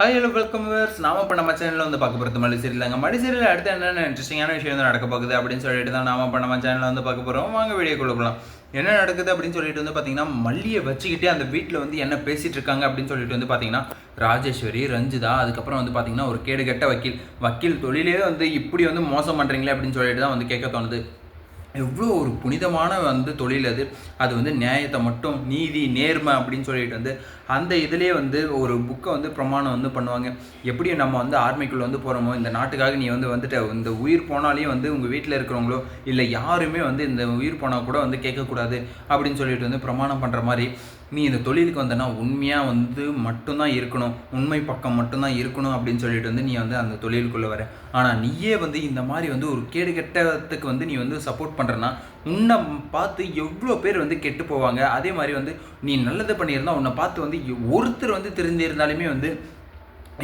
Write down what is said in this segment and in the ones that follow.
Hi hello welcome verse நாம இப்போ நம்ம சேனலில் வந்து பார்க்க போகிறது மல்லி சீரியலாங்க மல்லி சீரியல் அடுத்து என்னென்ன இன்ட்ரெஸ்டிங்கான விஷயம் வந்து நடக்க போகுது அப்படின்னு சொல்லிட்டு தான் நாம இப்போ நம்ம சேனலில் வந்து பார்க்க போகிறோம் வாங்க வீடியோ கொடுக்கலாம் என்ன நடக்குது அப்படின்னு சொல்லிட்டு வந்து பார்த்தீங்கன்னா மல்லியை வச்சுக்கிட்டே அந்த வீட்டில் வந்து என்ன பேசிகிட்டு இருக்காங்க அப்படின்னு சொல்லிட்டு வந்து பார்த்தீங்கன்னா ராஜேஸ்வரி ரஞ்சிதா அதுக்கப்புறம் வந்து பார்த்தீங்கன்னா ஒரு கேடுகெட்ட வக்கீல். வக்கீல் தொழிலே வந்து இப்படி வந்து மோசம் பண்ணுறீங்களே அப்படின்னு சொல்லிட்டு தான் வந்து கேட்க தோணுது. எவ்வளோ ஒரு புனிதமான வந்து தொழில் அது. அது வந்து நியாயத்தை மட்டும் நீதி நேர்மை அப்படின்னு சொல்லிட்டு வந்து அந்த இதுலேயே வந்து ஒரு புக்கை வந்து பிரமாணம் வந்து பண்ணுவாங்க. எப்படி நம்ம வந்து ஆர்மிக்குள்ளே வந்து போகிறோமோ இந்த நாட்டுக்காக நீ வந்து வந்துட்டு இந்த உயிர் போனாலையும் வந்து உங்கள் வீட்டில் இருக்கிறவங்களோ இல்லை யாருமே வந்து இந்த உயிர் போனால் கூட வந்து கேட்கக்கூடாது அப்படின்னு சொல்லிட்டு வந்து பிரமாணம் பண்ணுற மாதிரி. நீ இந்த தொழிலுக்கு வந்தனா உண்மையாக வந்து மட்டும்தான் இருக்கணும் உண்மை பக்கம் மட்டும்தான் இருக்கணும் அப்படின்னு சொல்லிட்டு வந்து நீ வந்து அந்த தொழிலுக்குள்ளே வர. ஆனால் நீயே வந்து இந்த மாதிரி வந்து ஒரு கேடு கெட்டத்துக்கு வந்து நீ வந்து சப்போர்ட் பண்ணுறனா உன்னை பார்த்து எவ்வளோ பேர் வந்து கெட்டு போவாங்க. அதே மாதிரி வந்து நீ நல்லது பண்ணியிருந்தா உன்னை பார்த்து வந்து ஒருத்தர் வந்து தெரிஞ்சிருந்தாலுமே வந்து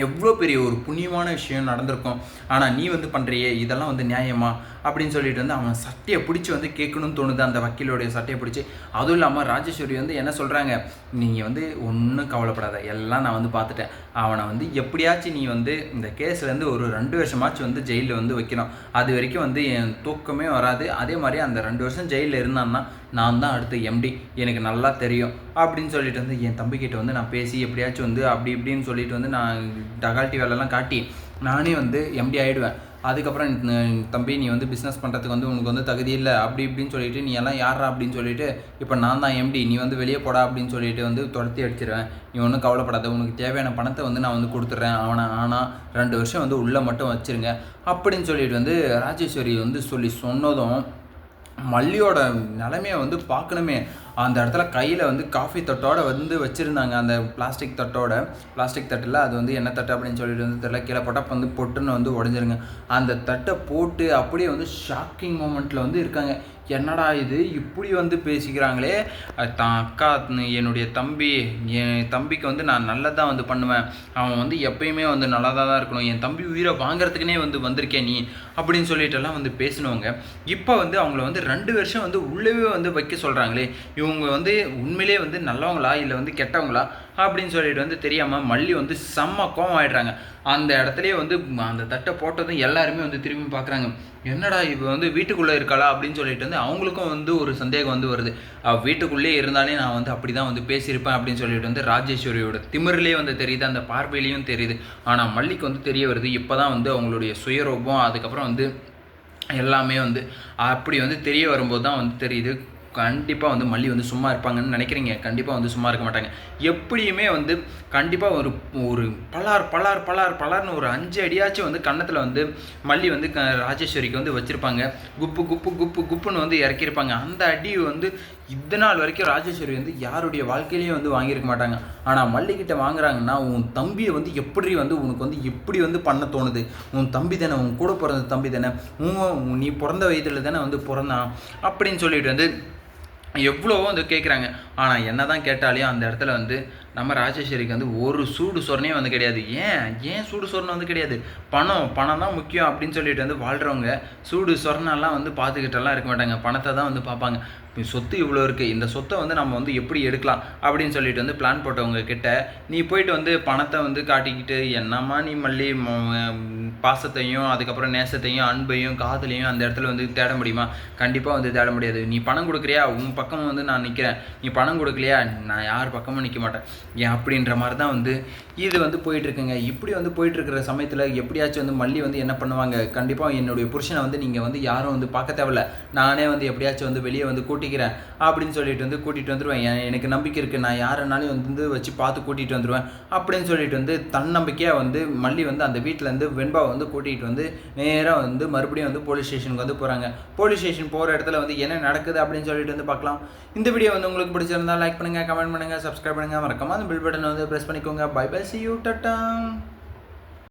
எவ்வளோ பெரிய ஒரு புண்ணியமான விஷயம் நடந்திருக்கும். ஆனால் நீ வந்து பண்ணுறியே இதெல்லாம் வந்து நியாயமா? அப்படின்னு சொல்லிட்டு வந்து அவன் சட்டையை பிடிச்சி வந்து கேட்கணும்னு தோணுது அந்த வக்கீலோடைய சட்டையை பிடிச்சி. அதுவும் இல்லாமல் ராஜேஸ்வரி வந்து என்ன சொல்கிறாங்க நீங்கள் வந்து ஒன்றும் கவலைப்படாத எல்லாம் நான் வந்து பார்த்துட்டேன். அவனை வந்து எப்படியாச்சும் நீ வந்து இந்த கேஸ்லேருந்து ஒரு ரெண்டு வருஷமாச்சும் வந்து ஜெயிலில் வந்து வைக்கணும். அது வரைக்கும் வந்து என் தூக்கமே வராது. அதே மாதிரி அந்த ரெண்டு வருஷம் ஜெயிலில் இருந்தான்னா நான் தான் அடுத்து எம்டி எனக்கு நல்லா தெரியும். அப்படின்னு சொல்லிட்டு வந்து என் தம்பிக்கிட்ட வந்து நான் பேசி எப்படியாச்சும் வந்து அப்படி இப்படின்னு சொல்லிட்டு வந்து நான் டகால்ட்டி வேலைலாம் காட்டி நானே வந்து எம்டி ஆகிடுவேன் அதுக்கப்புறம் தம்பி நீ வந்து பிஸ்னஸ் பண்ணுறதுக்கு வந்து உனக்கு வந்து தகுதி இல்லை. அப்படி இப்படின்னு சொல்லிட்டு நீ எல்லாம் யாரா அப்படின்னு சொல்லிட்டு இப்போ நான் தான் எம்டி நீ வந்து வெளியே போடா அப்படின்னு சொல்லிட்டு வந்து துரத்தி அடிச்சிருவேன். நீ ஒன்றும் கவலைப்படாத. உனக்கு தேவையான பணத்தை வந்து நான் வந்து கொடுத்துட்றேன். அவனை ஆனால் ரெண்டு வருஷம் வந்து உள்ளே மட்டும் வச்சுருங்க. அப்படின்னு சொல்லிட்டு வந்து ராஜேஸ்வரி வந்து சொல்லி சொன்னதும் மல்லியோட நிலமையை வந்து பார்க்கணுமே. அந்த இடத்துல கையில் வந்து காஃபி தட்டோட வந்து வச்சுருந்தாங்க. அந்த பிளாஸ்டிக் தட்டோட பிளாஸ்டிக் தட்டில் அது வந்து என்ன தட்டு அப்படின்னு சொல்லிட்டு வந்து தெரியல. கீழே போட்டால் வந்து பொட்டுன்னு வந்து உடஞ்சிருங்க. அந்த தட்டை போட்டு அப்படியே வந்து ஷாக்கிங் மூமெண்ட்டில் வந்து இருக்காங்க. என்னடா இது? இப்படி வந்து பேசிக்கிறாங்களே. தான் அக்கா என்னுடைய தம்பி என் தம்பிக்கு வந்து நான் நல்லதாக வந்து பண்ணுவேன். அவன் வந்து எப்பயுமே வந்து நல்லதாக தான் இருக்கணும். என் தம்பி உயிரை வாங்குறதுக்குனே வந்து வந்திருக்கேன் நீ அப்படின்னு சொல்லிட்டுலாம் வந்து பேசினவங்க இப்போ வந்து அவங்கள வந்து ரெண்டு வருஷம் வந்து உள்ளவே வந்து வைக்க சொல்கிறாங்களே இவங்க வந்து உண்மையிலே வந்து நல்லவங்களா? இல்லை வந்து கெட்டவங்களா? அப்படின்னு சொல்லிட்டு வந்து தெரியாமல் மல்லி வந்து செம்ம கோவம் ஆயிடுறாங்க அந்த இடத்துலயே வந்து அந்த தட்டை போட்டதும் எல்லாருமே வந்து திரும்பி பார்க்குறாங்க என்னடா இப்போ வந்து வீட்டுக்குள்ளே இருக்காளா? அப்படின்னு சொல்லிட்டு வந்து அவங்களுக்கும் வந்து ஒரு சந்தேகம் வந்து வருது. வீட்டுக்குள்ளேயே இருந்தாலே நான் வந்து அப்படி தான் வந்து பேசியிருப்பேன் அப்படின்னு சொல்லிட்டு வந்து ராஜேஸ்வரியோட திமிரிலே வந்து தெரியுது அந்த பார்வையிலையும் தெரியுது. ஆனால் மல்லிக்கு வந்து தெரிய வருது இப்போ தான் வந்து அவங்களுடைய சுயரூபம் அதுக்கப்புறம் வந்து எல்லாமே வந்து அப்படி வந்து தெரிய வரும்போது தான் வந்து தெரியுது. கண்டிப்பாக வந்து மல்லி வந்து சும்மா இருப்பாங்கன்னு நினைக்கிறீங்க. கண்டிப்பாக வந்து சும்மா இருக்க மாட்டாங்க. எப்படியுமே வந்து கண்டிப்பாக ஒரு ஒரு பலார் பலார் பலார் பலார்னு ஒரு அஞ்சு அடியாச்சும் வந்து கன்னத்தில் வந்து மல்லி வந்து க ராஜேஸ்வரிக்கு வந்து வச்சுருப்பாங்க. குப்பு குப்பு குப்பு குப்புன்னு வந்து இறக்கியிருப்பாங்க. அந்த அடி வந்து இந்த நாள் வரைக்கும் ராஜேஸ்வரி வந்து யாருடைய வாழ்க்கையிலையும் வந்து வாங்கியிருக்க மாட்டாங்க. ஆனால் மல்லிக்கிட்ட வாங்குறாங்கன்னா உன் தம்பியை வந்து எப்படி வந்து உனக்கு வந்து எப்படி வந்து பண்ண தோணுது? உன் தம்பி தானே உன் கூட பிறந்த தம்பி தானே உன் நீ பிறந்த வயதில் தானே வந்து பிறந்தான்? அப்படின்னு சொல்லிட்டு வந்து எவ்வளவோ வந்து கேட்குறாங்க ஆனால் என்ன தான் கேட்டாலையும் அந்த இடத்துல வந்து நம்ம ராஜேஸ்வரிக்கு வந்து ஒரு சூடு சொரணே வந்து கிடையாது. ஏன்? ஏன் சூடு சொரணை வந்து கிடையாது? பணம் பணம் தான் முக்கியம் அப்படின்னு சொல்லிட்டு வந்து வாழ்கிறவங்க சூடு சொரணெல்லாம் வந்து பார்த்துக்கிட்டெல்லாம் இருக்க மாட்டாங்க. பணத்தை தான் வந்து பார்ப்பாங்க. சொத்து இவ்வளோ இருக்குது இந்த சொத்தை வந்து நம்ம வந்து எப்படி எடுக்கலாம் அப்படின்னு சொல்லிட்டு வந்து பிளான் போட்டவங்க கிட்ட நீ போயிட்டு வந்து பணத்தை வந்து காட்டிக்கிட்டு என்னம்மா நீ மல்லி பாசத்தையும் அதுக்கப்புறம் நேசத்தையும் அன்பையும் காதலையும் அந்த இடத்துல வந்து தேட முடியுமா? கண்டிப்பாக வந்து தேட முடியாது. நீ பணம் கொடுக்குறியா? உன் பக்கம் வந்து நான் நிற்கிறேன் நீ பணம் கொடுக்கலையா? நான் யார் பக்கமும் நிற்க மாட்டேன். ஏன்? அப்படின்ற மாதிரி தான் வந்து இது வந்து போயிட்டுருக்குங்க. இப்படி வந்து போயிட்டுருக்கிற சமயத்தில் எப்படியாச்சும் வந்து மல்லி வந்து என்ன பண்ணுவாங்க? கண்டிப்பாக என்னுடைய புருஷனை வந்து நீங்கள் வந்து யாரும் வந்து பார்க்க தேவையில்ல. நானே வந்து எப்படியாச்சும் வந்து வெளியே வந்து கூட்டிக்கிறேன் அப்படின்னு சொல்லிட்டு வந்து கூட்டிகிட்டு வந்துடுவேன் எனக்கு நம்பிக்கை இருக்குது நான் யாருனாலும் வந்து வச்சு பார்த்து கூட்டிகிட்டு வந்துடுவேன் அப்படின்னு சொல்லிட்டு வந்து தன்னம்பிக்கையாக வந்து மல்லி வந்து அந்த வீட்டிலேருந்து அப்பாவை வந்து கூட்டிகிட்டு வந்து நேராக வந்து மறுபடியும் வந்து போலீஸ் ஸ்டேஷனுக்கு வந்து போகிறாங்க போலீஸ் ஸ்டேஷன் போகிற இடத்துல வந்து என்ன நடக்குது அப்படின்னு சொல்லிட்டு வந்து பார்க்கலாம். இந்த வீடியோ வந்து உங்களுக்கு பிடிச்சிருந்தா லைக் பண்ணுங்கள் கமெண்ட் பண்ணுங்கள் சப்ஸ்கிரைப் பண்ணுங்கள் மறக்காமல் அந்த பில் பட்டனை வந்து ப்ரெஸ் பண்ணிக்கோங்க. Bye bye see you tata